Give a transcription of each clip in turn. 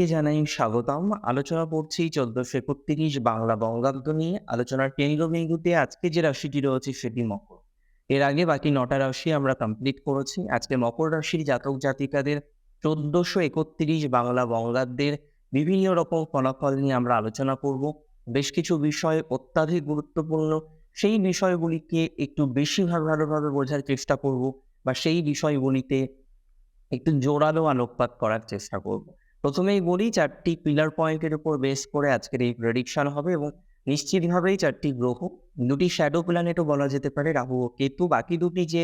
প্রত্যেককে জানাই স্বাগতম। আলোচনা করছি চোদ্দশো একত্রিশ বাংলা বঙ্গাব্দ নিয়ে। আলোচনার কেন্দ্রবিন্দুতে আজকে যে রাশিটি রয়েছে সেটি মকর। এর আগে বাকি নটা রাশি আমরা কমপ্লিট করেছি। আজকে মকর রাশির জাতক জাতিকাদের চোদ্দশো একত্রিশ বাংলা বঙ্গাব্দের বিভিন্ন রকম ফলাফল নিয়ে আমরা আলোচনা করব। বেশ কিছু বিষয় অত্যাধিক গুরুত্বপূর্ণ। সেই বিষয়গুলিকে একটু বেশি ভালো ভালোভাবে বোঝার চেষ্টা করব বা সেই বিষয়গুলিতে একটু জোরালো আলোকপাত করার চেষ্টা করব। প্রথমেই বলি চারটি পিলার পয়েন্টের উপর বেস করে আজকের এই প্রেডিকশন হবে এবং নিশ্চিতভাবেই চারটি গ্রহ, দুটি শ্যাডো প্ল্যানেটও বলা যেতে পারে, রাহু ও কেতু। বাকি দুটি যে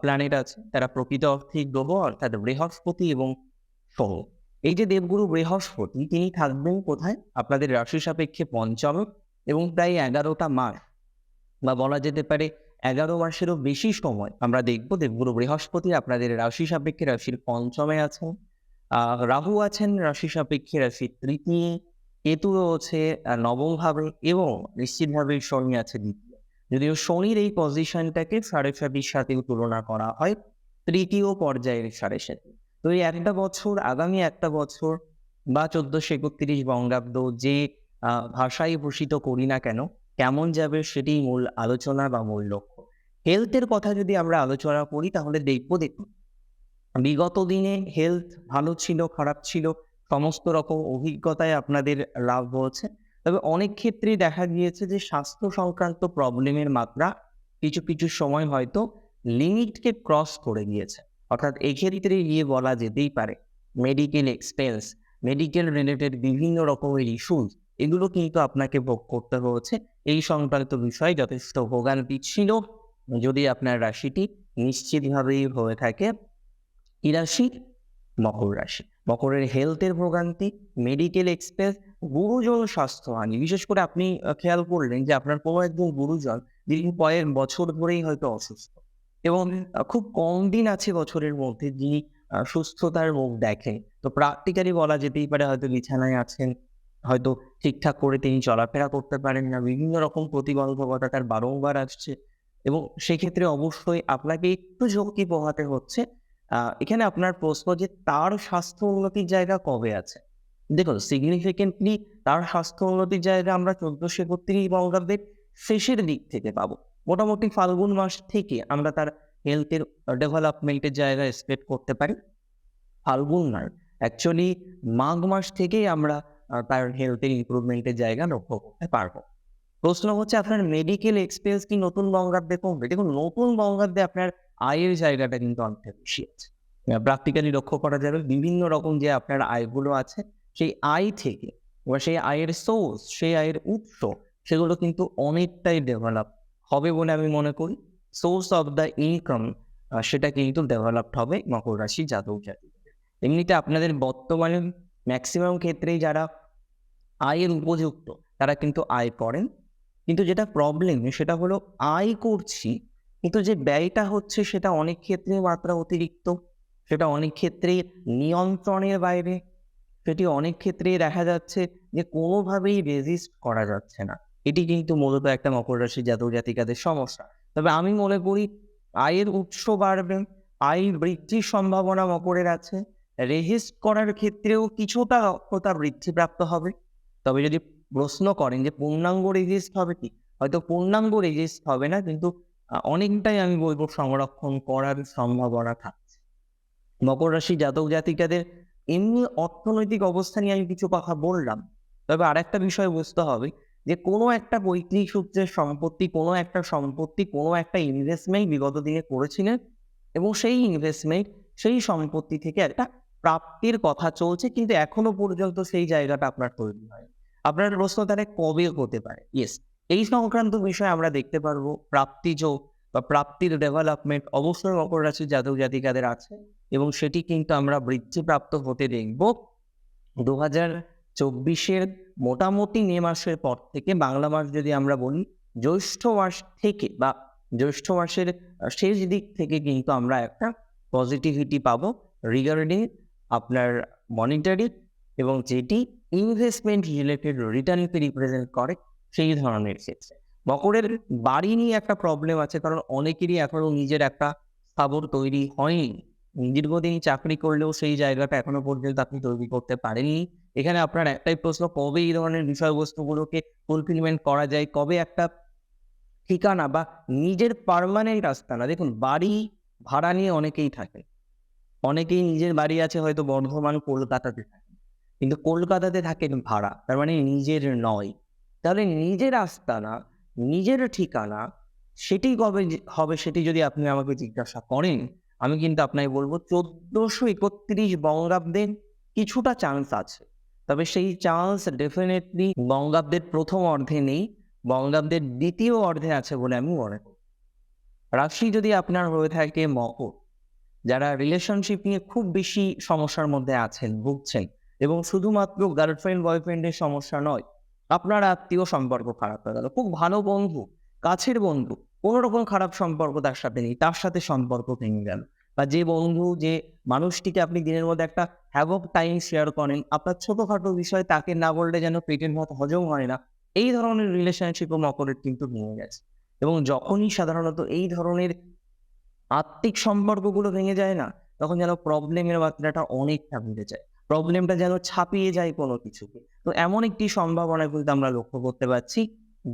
প্ল্যানেট আছে, তারা প্রকৃত অর্থে গ্রহ, অর্থাৎ বৃহস্পতি এবং সহ এই যে দেবগুরু বৃহস্পতি, তিনি থাকবেন কোথায়? আপনাদের রাশি সাপেক্ষে পঞ্চম এবং প্রায় এগারোটা মাস, বা বলা যেতে পারে এগারো মাসেরও বেশি সময় আমরা দেখব দেবগুরু বৃহস্পতি আপনাদের রাশি সাপেক্ষে রাশির পঞ্চমে আছেন। রাহু আছেন, রাশি সাপেক্ষে রাশি তৃতীয় কেতু রয়েছে নবম ভাবে এবং নিশ্চিতভাবে শনি আছে দ্বিতীয়। যদিও শনির এই পজিশনটাকে সাড়ে সাতির সাথেও তুলনা করা হয়, তৃতীয় পর্যায়ের সাড়ে সাথে তো এই একটা বছর, আগামী একটা বছর বা চোদ্দশো একত্রিশ বঙ্গাব্দ যে ভাষায় ভূষিত করি না কেন, কেমন যাবে সেটি মূল আলোচনা বা মূল লক্ষ্য। হেলথের কথা যদি আমরা আলোচনা করি, তাহলে দেখব দেখুন বিগত দিনে হেলথ ভালো ছিল, খারাপ ছিল, সমস্ত রকম অভিজ্ঞতায় আপনাদের লাভ হয়েছে। তবে অনেক ক্ষেত্রেই দেখা গিয়েছে যে, স্বাস্থ্য সংক্রান্ত প্রবলেমের মাত্রা কিছু কিছু সময় হয়তো লিমিটকে ক্রস করে গিয়েছে অর্থাৎ এক্ষেত্রে গিয়ে বলা যেতেই পারে মেডিকেল এক্সপেন্স মেডিকেল রিলেটেড বিভিন্ন রকমের ইস্যুস এগুলো কিন্তু আপনাকে ভোগ করতে হয়েছে। এই সংক্রান্ত বিষয়ে যথেষ্ট ভোগান্তি ছিল। যদি আপনার রাশিটি নিশ্চিতভাবেই হয়ে থাকে কি রাশি? মকর রাশি। মকরের হেলথের ভোগান্তি মেডিকেল এক্সপেন্স গুরুজন স্বাস্থ্যহানি বিশেষ করে আপনি খেয়াল করলেন যে আপনার কোনো একজন গুরুজন যিনি কয়েক বছর ধরেই হয়তো অসুস্থ এবং খুব কম দিন আছে বছরের মধ্যে যিনি সুস্থতার মুখ দেখেন। তো প্র্যাকটিক্যালি বলা যেতেই পারে হয়তো বিছানায় আছেন, হয়তো ঠিকঠাক করে তিনি চলাফেরা করতে পারেন না, বিভিন্ন রকম প্রতিবন্ধকতা তার বারংবার আসছে এবং সেক্ষেত্রে অবশ্যই আপনাকে একটু ঝক্কি পোহাতে হচ্ছে এখানে আপনার প্রশ্ন যে তার স্বাস্থ্য উন্নতির জায়গা কবে আছে? দেখুন সিগনিফিকেন্টলি তার স্বাস্থ্য উন্নতির জায়গা আমরা চোদ্দশো একত্রিশ বঙ্গাব্দের শেষের দিক থেকে পাবো। মোটামুটি ফাল্গুন মাস থেকে আমরা তার হেলথের ডেভেলপমেন্টের জায়গা এক্সপেক্ট করতে পারি। ফাল্গুন মাস অ্যাকচুয়ালি মাঘ মাস থেকেই আমরা তার হেলথের ইম্প্রুভমেন্টের জায়গা লক্ষ্য করতে পারব। প্রশ্ন হচ্ছে আপনার মেডিকেল এক্সপেন্স কি নতুন বঙ্গাব্দে কমবে? দেখুন, নতুন বঙ্গাব্দে আপনার আয়ের জায়গাটা কিন্তু অনেকটা বেশি আছে। প্র্যাকটিক্যালি লক্ষ্য করা যাবে, বিভিন্ন রকম যে আপনার আয়গুলো আছে, সেই আয় থেকে বা সেই আয়ের সোর্স সেই আয়ের উৎস, সেগুলো কিন্তু অনেকটাই ডেভেলপ হবে বলে আমি মনে করি। সোর্স অফ দ্য ইনকাম সেটা কিন্তু ডেভেলপড হবে মকর রাশি জাতক জাতিদের। এমনিতে আপনাদের বর্তমানে ম্যাক্সিমাম ক্ষেত্রেই যারা আয়ের উপযুক্ত, তারা কিন্তু আয় করেন। কিন্তু যেটা প্রবলেম সেটা হলো আয় করছি, কিন্তু যে ব্যয়টা হচ্ছে সেটা অনেক ক্ষেত্রে মাত্রা অতিরিক্ত। সেটা অনেক ক্ষেত্রেই নিয়ন্ত্রণের বাইরে। সেটি অনেক ক্ষেত্রেই দেখা যাচ্ছে যে কোনোভাবেই রেজিস্ট করা যাচ্ছে না। এটি কিন্তু মূলত একটা মকর রাশি জাতক জাতিকাদের সমস্যা। তবে আমি মনে করি আয়ের উৎস বাড়বে, আয় বৃদ্ধির সম্ভাবনা মকরের আছে। রেজিস্ট করার ক্ষেত্রেও কিছুটা দক্ষতা বৃদ্ধিপ্রাপ্ত হবে। তবে যদি প্রশ্ন করেন যে পূর্ণাঙ্গ রেজিস্ট হবে কি? হয়তো পূর্ণাঙ্গ রেজিস্ট হবে না, কিন্তু অনেকটাই আমি বলব সংরক্ষণ করার সম্ভাবনা থাকছে। মকর রাশি জাতক জাতিকাদের এমনি অর্থনৈতিক অবস্থা নিয়ে আমি কিছু কথা বললাম। তবে আরেকটা বিষয় বুঝতে হবে যে কোনো একটা পৈতৃক সূত্রের সম্পত্তি, কোনো একটা সম্পত্তি, কোনো একটা ইনভেস্টমেন্ট বিগত দিনে করেছিলেন এবং সেই ইনভেস্টমেন্ট সেই সম্পত্তি থেকে একটা প্রাপ্তির কথা চলছে, কিন্তু এখনও পর্যন্ত সেই জায়গাটা আপনার তৈরি হয় আপনার প্রশ্ন তাহলে কবে হতে পারে? ইয়েস এই সংক্রান্ত বিষয়ে আমরা দেখতে পারব প্রাপ্তি যোগ বা প্রাপ্তির ডেভেলপমেন্ট অবশ্যই মকর রাশির জাতক জাতিকাদের আছে এবং সেটি কিন্তু আমরা বৃদ্ধিপ্রাপ্ত হতে দেখব। দু হাজার চব্বিশের মোটামুটি মে মাসের পর থেকে বাংলা মাস যদি আমরা বলি, জ্যৈষ্ঠ মাস থেকে বা জ্যৈষ্ঠ মাসের শেষ দিক থেকে কিন্তু আমরা একটা পজিটিভিটি পাবো রিগার্ডিং আপনার মনিটারি এবং যেটি ইনভেস্টমেন্ট রিলেটেড রিটার্নকে রিপ্রেজেন্ট করে সেই ধরনের ক্ষেত্রে। মকরের বাড়ি নিয়ে একটা প্রবলেম আছে, কারণ অনেকেরই এখনও নিজের একটা স্থাবর তৈরি হয়নি। দীর্ঘদিন চাকরি করলেও সেই জায়গাটা এখনও পর্যন্ত আপনি তৈরি করতে পারেননি। এখানে আপনার একটাই প্রশ্ন, কবে এই ধরনের বিষয়বস্তুগুলোকে ফুলফিলমেন্ট করা যায়? কবে একটা ঠিকানা বা নিজের পার্মানেন্ট আস্তানা দেখুন, বাড়ি ভাড়া নিয়ে অনেকেই থাকে। অনেকেই নিজের বাড়ি আছে হয়তো বর্ধমান, কলকাতাতে থাকে। কিন্তু কলকাতাতে থাকেন ভাড়া, তার মানে নিজের নয়। তাহলে নিজের আস্তানা, নিজের ঠিকানা, সেটি কবে হবে সেটি যদি আপনি আমাকে জিজ্ঞাসা করেন, আমি কিন্তু আপনাকে বলব চোদ্দশো একত্রিশ বঙ্গাব্দের কিছুটা চান্স আছে। তবে সেই চান্স ডেফিনেটলি বঙ্গাব্দের প্রথম অর্ধে নেই, বঙ্গাব্দের দ্বিতীয় অর্ধে আছে বলে আমি মনে করি। রাশি যদি আপনার হয়ে থাকে মকর, যারা রিলেশনশিপ নিয়ে খুব বেশি সমস্যার মধ্যে আছেন, ভুগছেন এবং শুধুমাত্র গার্লফ্রেন্ড বয়ফ্রেন্ডের সমস্যা নয়, আপনার আত্মীয় সম্পর্ক খারাপ হয়ে গেল। খুব ভালো বন্ধু, কাছের বন্ধু, কোনো রকম খারাপ সম্পর্ক তার সাথে নেই, তার সাথে সম্পর্ক ভেঙে গেল। বা যে বন্ধু, যে মানুষটিকে আপনি দিনের মধ্যে একটা হ্যাভক টাইম শেয়ার করেন, আপনার ছোটখাটো বিষয় তাকে না বললে যেন পেটের মতো হজম হয় না, এই ধরনের রিলেশনশিপও মকরের কিন্তু ভেঙে গেছে। এবং যখনই সাধারণত এই ধরনের আত্মিক সম্পর্কগুলো ভেঙে যায় না, তখন যেন প্রবলেমের মাত্রাটা অনেকটা বেড়ে যায়। প্রবলেমটা যেন ছাপিয়ে যায় কোনো কিছুকে। তো এমন একটি সম্ভাবনা কিন্তু আমরা লক্ষ্য করতে পারছি,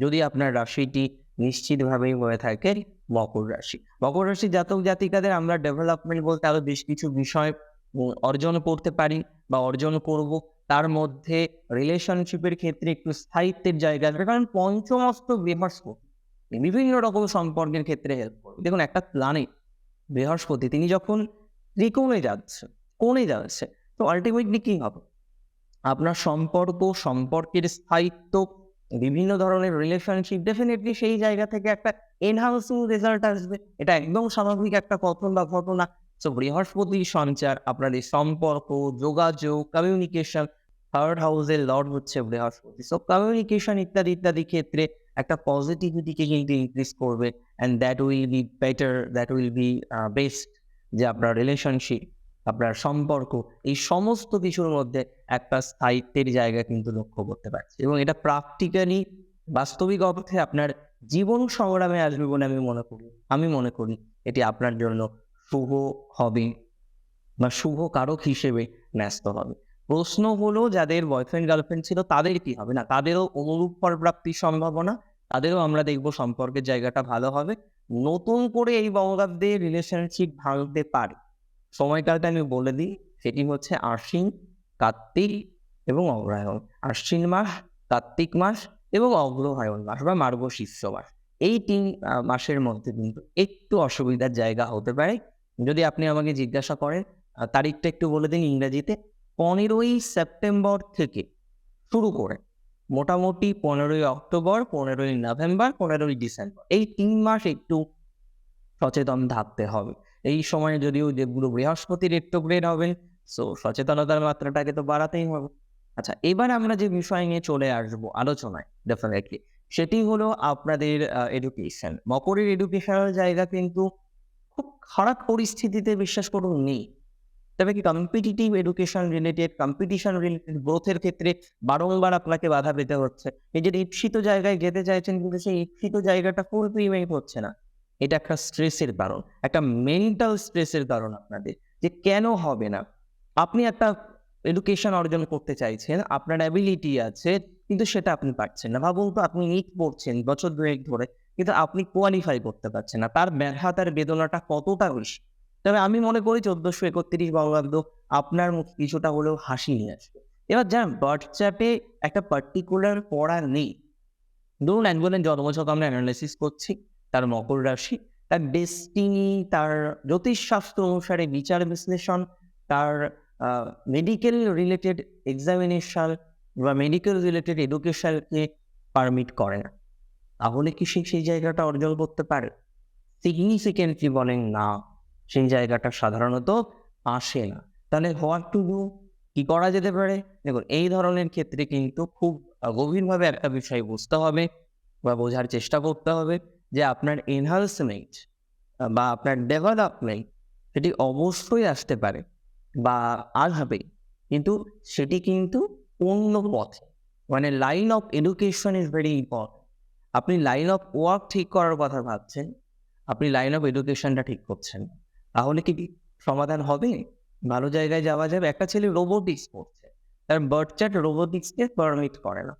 যদি আপনার রাশিটি নিশ্চিতভাবেই হয়ে থাকে মকর রাশি। মকর রাশি জাতক জাতিকাদের আমরা ডেভেলপমেন্ট বলতে আরও বেশ কিছু বিষয় অর্জন করতে পারি বা অর্জন করব। তার মধ্যে রিলেশনশিপের ক্ষেত্রে একটু স্থায়িত্বের জায়গা আছে। কারণ পঞ্চমস্ত বৃহস্পতি, বিভিন্ন রকম সম্পর্কের ক্ষেত্রে হেল্প করবে। দেখুন, একটা প্ল্যানেট বৃহস্পতি, তিনি যখন ত্রিকোণে যাচ্ছে, কোণে যাচ্ছে তো আলটিমেটলি কি হবে? আপনার সম্পর্ক, সম্পর্কের স্থায়িত্ব, বিভিন্ন ধরনের রিলেশনশিপ ডেফিনেটলি সেই জায়গা থেকে একটা এনহান্সিং রেজাল্ট আসবে। এটা একদম স্বাভাবিক একটা কথন বা ঘটনা। সো বৃহস্পতির সঞ্চার আপনাদের সম্পর্ক, যোগাযোগ কমিউনিকেশন থার্ড হাউসের লর্ড হচ্ছে বৃহস্পতি। সো কমিউনিকেশন ইত্যাদি ইত্যাদি ক্ষেত্রে একটা পজিটিভিটিকে কিন্তু ইনক্রিজ করবে। And that will be better that will be best যে আপনার রিলেশনশিপ আপনার সম্পর্ক, এই সমস্ত কিছুর মধ্যে একটা স্থায়িত্বের জায়গা কিন্তু লক্ষ্য করতে পারছি। এবং এটা প্র্যাকটিক্যালি বাস্তবিক অর্থে আপনার জীবন সংগ্রামে আসবে বলে আমি মনে করি। আমি মনে করি এটি আপনার জন্য শুভ হবে বা শুভ কারক হিসেবে ন্যস্ত হবে। প্রশ্ন হলো, যাদের বয়ফ্রেন্ড গার্লফ্রেন্ড ছিল তাদের কি হবে? না, তাদেরও অনুরূপ ফল প্রাপ্তির সম্ভাবনা, তাদেরও আমরা দেখব সম্পর্কের জায়গাটা ভালো হবে। নতুন করে এই বঙ্গাব্দে রিলেশনশিপ ভাঙতে পারে। সময়কালটা আমি বলে দিই, সেটি হচ্ছে আশ্বিন, কার্তিক এবং অগ্রহায়ণ। আশ্বিন মাস, কার্তিক মাস এবং অগ্রহায়ণ মাস বা মার্গশীর্ষ মাস। এই তিন মাসের মধ্যে কিন্তু একটু অসুবিধার জায়গা হতে পারে। যদি আপনি আমাকে জিজ্ঞাসা করেন তারিখটা একটু বলে দিন ইংরেজিতে। পনেরোই সেপ্টেম্বর থেকে শুরু করে মোটামুটি পনেরোই অক্টোবর, পনেরোই নভেম্বর, পনেরোই ডিসেম্বর। এই তিন মাস একটু সচেতন থাকতে হবে। এই সময়ে যদিও যেগুলো বৃহস্পতির রেট্রোগ্রেড হবে সো সচেতনতার মাত্রাটাকে তো বাড়াতেই হবে। আচ্ছা এবার আমরা যে বিষয় নিয়ে চলে আসব আলোচনায় ডেফিনেটলি সেটি হলো আপনাদের এডুকেশন মকরের এডুকেশনাল জায়গা কিন্তু খুব খারাপ পরিস্থিতিতে বিশ্বাস করুন নেই। তবে কি competitive education related competition related গ্রোথের ক্ষেত্রে বারংবার আপনাকে বাধা পেতে হচ্ছে। নিজের ঈপ্সিত জায়গায় যেতে চাইছেন কিন্তু সেই ঈপ্সিত জায়গাটা ফুলফিলমেন্ট হচ্ছে না। এটা একটা স্ট্রেসের কারণ, একটা মেন্টাল স্ট্রেসের কারণ আপনাদের, যে কেন হবে না? আপনি একটা এডুকেশন অর্জন করতে চাইছেন, আপনার অ্যাবিলিটি আছে, কিন্তু সেটা আপনি পারছেন না। ভাবুন তো, আপনি নিট পড়ছেন বছর দুয়েক ধরে, কিন্তু আপনি কোয়ালিফাই করতে পারছেন না। তার ব্যাঘাত আর বেদনাটা কতটা বেশি? তবে আমি মনে করি চোদ্দশো একত্রিশ বঙ্গাব্দ আপনার মুখে কিছুটা হলেও হাসি নিয়ে আসবে। এবার যার হোয়াটসঅ্যাপে একটা পার্টিকুলার পড়া নেই। ধরুন একজনের জন্মছক আমরা অ্যানালাইসিস করছি। তার মকর রাশি, তার ডেস্টিনি তার জ্যোতিষশাস্ত্র অনুসারে বিচার বিশ্লেষণ, তার মেডিকেল রিলেটেড এক্সামিনেশন বা মেডিকেল রিলেটেড এডুকেশনকে পারমিট করে না। তাহলে কি সে, সেই জায়গাটা অর্জন করতে পারে? সিগনিফিকেন্টলি বলেন না, সেই জায়গাটা সাধারণত আসে না। তাহলে হোয়াট টু ডু কি করা যেতে পারে? দেখুন, এই ধরনের ক্ষেত্রে কিন্তু খুব গভীরভাবে একটা বিষয় বুঝতে হবে বা বোঝার চেষ্টা করতে হবে। যে আপনার এনহান্সমেন্ট বা আপনার ডেভেলপমেন্ট সেটি অবশ্যই আসতে পারে বা আসবে কিন্তু সেটি কিন্তু অন্য পথে। মানে line of education is very important আপনি লাইন অফ ওয়ার্ক ঠিক করার কথা ভাবছেন, আপনি লাইন অফ এডুকেশনটা ঠিক করছেন। তাহলে কি সমাধান হবে? ভালো জায়গায় যাওয়া যাবে। একটা ছেলে রোবোটিক্স পড়ছে। তার বার্থ চার্ট রোবোটিক্সকে পারমিট করে না।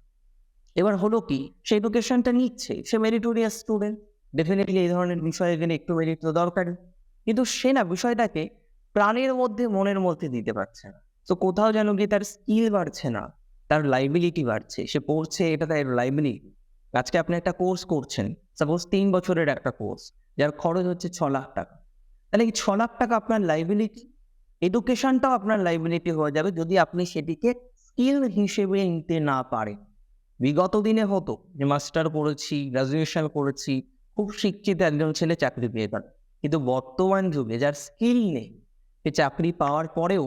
এবার হলো কি, সে এডুকেশনটা নিচ্ছে, সে মেরিটোরিয়াস স্টুডেন্ট ডেফিনেটলি এই ধরনের বিষয়ে গেলে একটু মেরিট তো দরকার কিন্তু সে না বিষয়টাকে প্রাণের মধ্যে মনের মধ্যে দিতে পারছে না। তো কোথাও যেন গিয়ে তার স্কিল বাড়ছে না, তার লাইবিলিটি বাড়ছে, সে পড়ছে, এটা তার লাইবিলিটি আজকে আপনি একটা কোর্স করছেন সাপোজ তিন বছরের একটা কোর্স যার খরচ হচ্ছে ছ লাখ টাকা। তাহলে এই ছ লাখ টাকা আপনার লাইবিলিটি এডুকেশনটাও আপনার লাইবিলিটি হয়ে যাবে যদি আপনি সেটিকে স্কিল হিসেবে নিতে না পারেন। বিগত দিনে হতো যে মাস্টার করেছি গ্রাজুয়েশন করেছি, খুব শিক্ষিত একজন ছেলে চাকরি পেয়ে গেল। কিন্তু বর্তমান যুগে যার স্কিল নেই, সে চাকরি পাওয়ার পরেও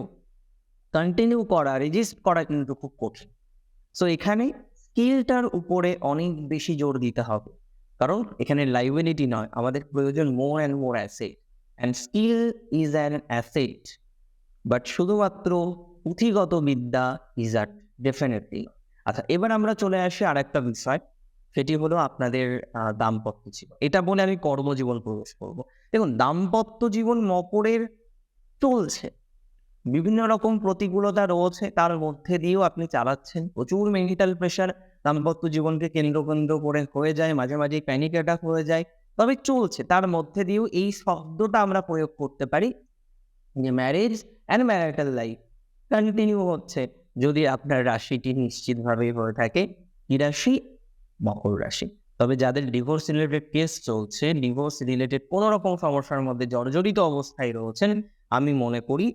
কন্টিনিউ করা রেজিস্ট করা কিন্তু খুব কঠিন। সো এখানে স্কিলটার উপরে অনেক বেশি জোর দিতে হবে। কারণ এখানে লাইবিলিটি নয়, আমাদের প্রয়োজন more and more asset and skill is an asset but শুধুমাত্র পুঁথিগত বিদ্যা ইজ আট ডেফিনেটলি আচ্ছা এবার আমরা চলে আসি আর একটা বিষয়। সেটি হলো আপনাদের দাম্পত্য জীবন। এটা বলে আমি কর্মজীবন প্রবেশ করব। দেখুন, দাম্পত্য জীবন মকরের চলছে। বিভিন্ন রকম প্রতিকূলতা রয়েছে। তার মধ্যে দিয়েও আপনি চালাচ্ছেন। প্রচুর মেন্টাল প্রেশার দাম্পত্য জীবনকে কেন্দ্র কেন্দ্র করে হয়ে যায়। মাঝে মাঝে প্যানিক অ্যাটাক হয়ে যায়। তবে চলছে। তার মধ্যে দিয়েও এই শব্দটা আমরা প্রয়োগ করতে পারি যে marriage and marital life continue হচ্ছে। যদি আপনার রাশিটি নিশ্চিতভাবে হয়ে থাকে কি রাশি মকর রাশি। তবে যাদের ডিভোর্স রিলেটেড কেস চলছে ডিভোর্স রিলেটেড কোনো রকম সমস্যার মধ্যে জর্জরিত অবস্থায় রয়েছেন, আমি মনে করি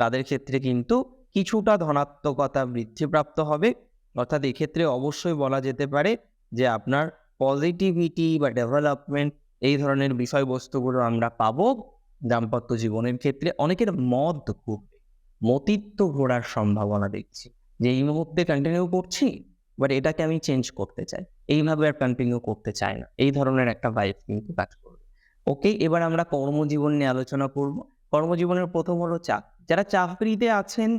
তাদের ক্ষেত্রে কিন্তু কিছুটা ধনাত্মকতা বৃদ্ধিপ্রাপ্ত হবে। অর্থাৎ এক্ষেত্রে অবশ্যই বলা যেতে পারে যে আপনার পজিটিভিটি বা ডেভেলপমেন্ট এই ধরনের বিষয়বস্তুগুলো আমরা পাবো। দাম্পত্য জীবনের ক্ষেত্রে অনেকের মদ ঘুরবে মতিত্ব ঘোরার সম্ভাবনা দেখছি। যে এই মুহূর্তে কন্টিনিউ করছি বাট এটাকে আমি চেঞ্জ করতে চাই। এইভাবে আর কন্টিনিউ করতে চাই না। এই ধরনের একটা ভাইব কিন্তু কাজ করবে। ওকে এবার আমরা কর্মজীবন নিয়ে আলোচনা করব। কর্মজীবনের প্রথম হলো চাকরি যারা চাকরিতে আছেন,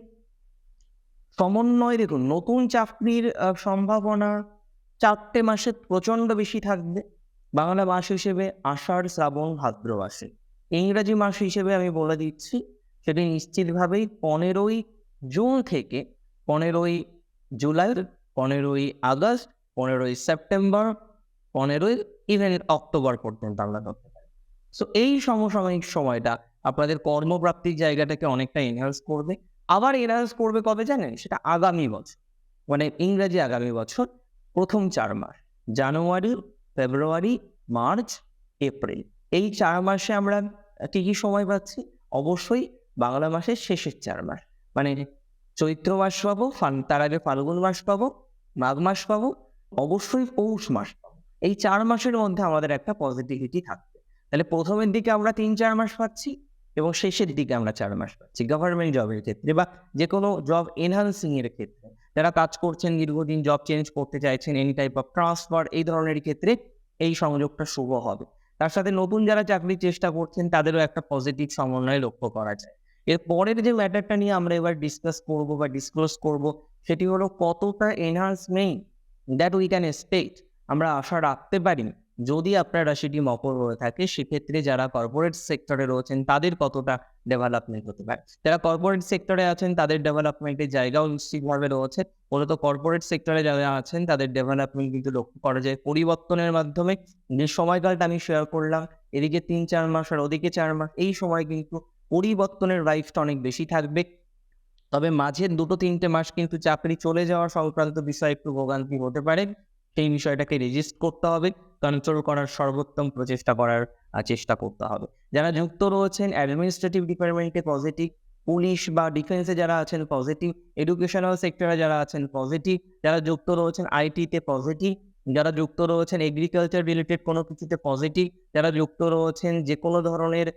সমন্বয় দেখুন, নতুন চাকরির সম্ভাবনা চারটে মাসে প্রচণ্ড বেশি থাকবে। বাংলা মাস হিসেবে আষাঢ় শ্রাবণ ভাদ্র মাসে ইংরাজি মাস হিসেবে আমি বলে দিচ্ছি সেটি নিশ্চিতভাবেই পনেরোই জুন থেকে পনেরোই জুলাই, পনেরোই আগস্ট, পনেরোই সেপ্টেম্বর, পনেরোই ইভেন অক্টোবর পর্যন্ত আমরা ধরতে পারি। সো এই সমসাময়িক সময়টা আপনাদের কর্মপ্রাপ্তির জায়গাটাকে অনেকটা এনহান্স করবে। আবার এনহান্স করবে কবে জানেন? সেটা আগামী বছর। মানে ইংরাজি আগামী বছর, প্রথম চার মাস, জানুয়ারি, ফেব্রুয়ারি, মার্চ, এপ্রিল। এই চার মাসে আমরা কি কি সময় পাচ্ছি? অবশ্যই বাংলা মাসের শেষের চার মাস। মানে চৈত্র মাস পাবো তার আগে ফাল্গুন মাস পাবো, মাঘ মাস পাবো, অবশ্যই পৌষ মাস এই চার মাসের মধ্যে আমাদের একটা পজিটিভিটি থাকবে। তাহলে প্রথমের দিকে আমরা তিন চার মাস পাচ্ছি এবং শেষের দিকে আমরা চার মাস পাচ্ছি। গভর্নমেন্ট জবের ক্ষেত্রে বা যে কোনো জব এনহান্সিং এর ক্ষেত্রে। যারা কাজ করছেন, দীর্ঘদিন জব চেঞ্জ করতে চাইছেন এনি টাইপ অফ ট্রান্সফার এই ধরনের ক্ষেত্রে এই সংযোগটা শুভ হবে। তার সাথে নতুন যারা চাকরির চেষ্টা করছেন, তাদেরও একটা পজিটিভ সমন্বয় লক্ষ্য করা যায়। এর পরের যে ম্যাটারটা নিয়ে আমরা এবার ডিসকাস করব বা ডিসক্লোজ করব, সেটি হলো কতটা enhancement that we can expect আমরা আশা রাখতে পারি যদি আপনার রাশিটি মকর হয়ে থাকে, সেক্ষেত্রে যারা কর্পোরেট সেক্টরে রয়েছেন, তাদের কতটা ডেভেলপমেন্ট হতে পারে? যারা কর্পোরেট সেক্টরে আছেন, তাদের ডেভেলপমেন্টের জায়গাও নিশ্চিতভাবে রয়েছে। মূলত কর্পোরেট সেক্টরে যারা আছেন, তাদের ডেভেলপমেন্ট কিন্তু লক্ষ্য করা যায়। পরিবর্তনের মাধ্যমে যে সময়কালটা আমি শেয়ার করলাম, এদিকে তিন, চার মাস আর ওদিকে চার মাস, এই সময় কিন্তু পরিবর্তনের লাইফটা অনেক বেশি থাকবে। তবে মাঝের দুটো তিনটে মাস কিন্তু চাকরি চলে যাওয়া সংক্রান্ত বিষয়ে একটু ভোগান্তি হতে পারে, সেই বিষয়টাকে রেজিস্ট করতে হবে কন্ট্রোল করার সর্বোত্তম প্রচেষ্টা করার চেষ্টা করতে হবে। যারা যুক্ত রয়েছেন অ্যাডমিনিস্ট্রেটিভ ডিপার্টমেন্টে পজিটিভ পুলিশ বা ডিফেন্সে যারা আছেন পজিটিভ এডুকেশনাল সেক্টরে যারা আছেন পজিটিভ যারা যুক্ত রয়েছেন আইটিতে পজিটিভ যারা যুক্ত রয়েছেন এগ্রিকালচার রিলেটেড কোনো কিছুতে পজিটিভ যারা যুক্ত রয়েছেন যে কোনো ধরনের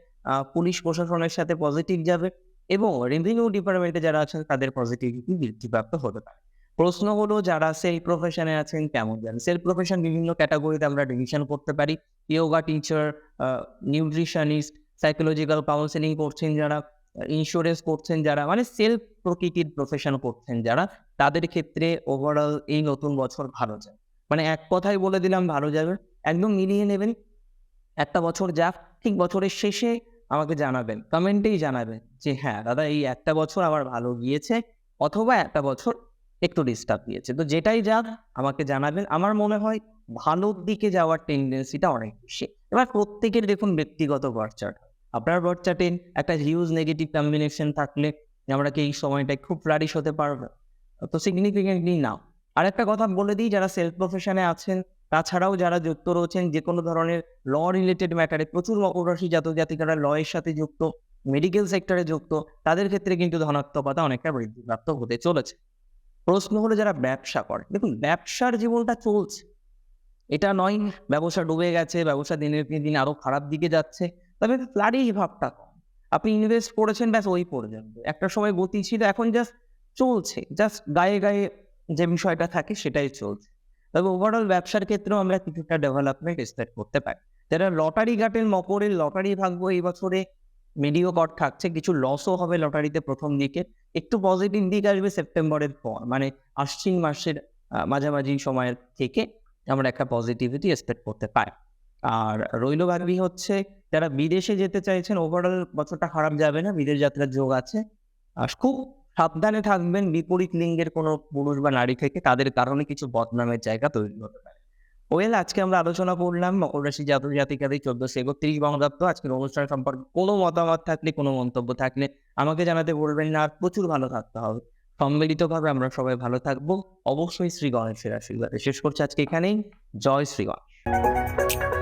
পুলিশ প্রশাসনের সাথে পজিটিভ যাবে এবং রেভিনিউ ডিপার্টমেন্টে যারা আছেন, তাদের পজিটিভিটি বৃদ্ধিপ্রাপ্ত হতে পারে। প্রশ্ন হলো, যারা সেলফ প্রফেশনে আছেন, কেমন যান? সেলফ প্রফেশন বিভিন্ন ক্যাটাগরিতে আমরা ডিভিশন করতে পারি। Yoga teacher nutritionist psychological counselling করছেন যারা ইন্স্যুরেন্স করছেন যারা মানে সেলফ প্রকৃতির প্রফেশন করছেন যারা, তাদের ক্ষেত্রে ওভারঅল এই নতুন বছর ভালো যায় মানে এক কথাই বলে দিলাম, ভালো যাবে। একদম মিলিয়ে নেবেন। একটা বছর যাক, ঠিক বছরের শেষে আমাকে জানাবেন, কমেন্টেই জানাবেন যে হ্যাঁ দাদা এই একটা বছর আমার ভালো গিয়েছে অথবা একটা বছর একটু ডিস্টার্ব দিয়েছে। তো যেটাই যাক, আমাকে জানাবেন। আমার মনে হয় ভালোর দিকে যাওয়ার টেন্ডেন্সিটা অনেক বেশি। এবার প্রত্যেকের দেখুন ব্যক্তিগত বার্চাট আপনার বার্চাটে একটা হিউজ নেগেটিভ কম্বিনেশন থাকলে আমরা কি এই সময়টায় খুব ফ্লারিশ হতে পারব? তো সিগনিফিকেন্টলি না। আর একটা কথা বলে দিই, যারা সেলফ প্রফেশনে আছেন তাছাড়াও যারা যুক্ত রয়েছেন যে কোনো ধরনের ল রিলেটেড ম্যাটারে প্রচুর মকর রাশি জাতক জাতিকারা ল এর সাথে যুক্ত মেডিকেল সেক্টরে যুক্ত, তাদের ক্ষেত্রে কিন্তু ধনাত্মকতা অনেকটা বৃদ্ধিপ্রাপ্ত হতে চলেছে। প্রশ্ন হলো যারা ব্যবসা করে, দেখুন ব্যবসার জীবনটা চলছে। এটা নয় ব্যবসা ডুবে গেছে, ব্যবসা দিনের দিন দিন আরও খারাপ দিকে যাচ্ছে, তবে ফ্লারিশ ভাবটা আপনি ইনভেস্ট করেছেন, ব্যাস ওই পর্যন্ত একটা সময় গতি ছিল, এখন জাস্ট চলছে। জাস্ট গায়ে গায়ে যে বিষয়টা থাকে সেটাই চলছে। তবে ওভারঅল ব্যবসার ক্ষেত্রেও আমরা কিছুটা ডেভেলপমেন্ট এক্সপেক্ট করতে পারি। যারা লটারি ঘাটের মকরের লটারি ভাগ্য এই বছরে মিডিও কট থাকছে, কিছু লসও হবে লটারিতে প্রথম দিকে। একটু পজিটিভ দিক আসবে সেপ্টেম্বরের পর মানে আশ্বিন মাসের মাঝামাঝি সময়ের থেকে আমরা একটা পজিটিভিটি এক্সপেক্ট করতে পারি। আর রইল ভাবি হচ্ছে, যারা বিদেশে যেতে চাইছেন ওভারঅল বছরটা খারাপ যাবে না, বিদেশ যাত্রার যোগ আছে। আর খুব সাবধানে থাকবেন, বিপরীত লিঙ্গের কোনো পুরুষ বা নারী থেকে তাদের কারণে কিছু বদনামের জায়গা তৈরি হতে পারে। ওয়েল, আজকে আমরা আলোচনা করলাম মকর রাশি জাতক জাতিকাদের চোদ্দশো একত্রিশ বঙ্গাব্দ। আজকের অনুষ্ঠান সম্পর্কে কোনো মতামত থাকলে, কোনো মন্তব্য থাকলে আমাকে জানাতে বলবেন না। আর প্রচুর ভালো থাকতে হবে। সম্মিলিতভাবে আমরা সবাই ভালো থাকব। অবশ্যই শ্রী গণেশের আশীর্বাদে। শেষ করছি আজকে এখানেই। জয় শ্রী গণেশ।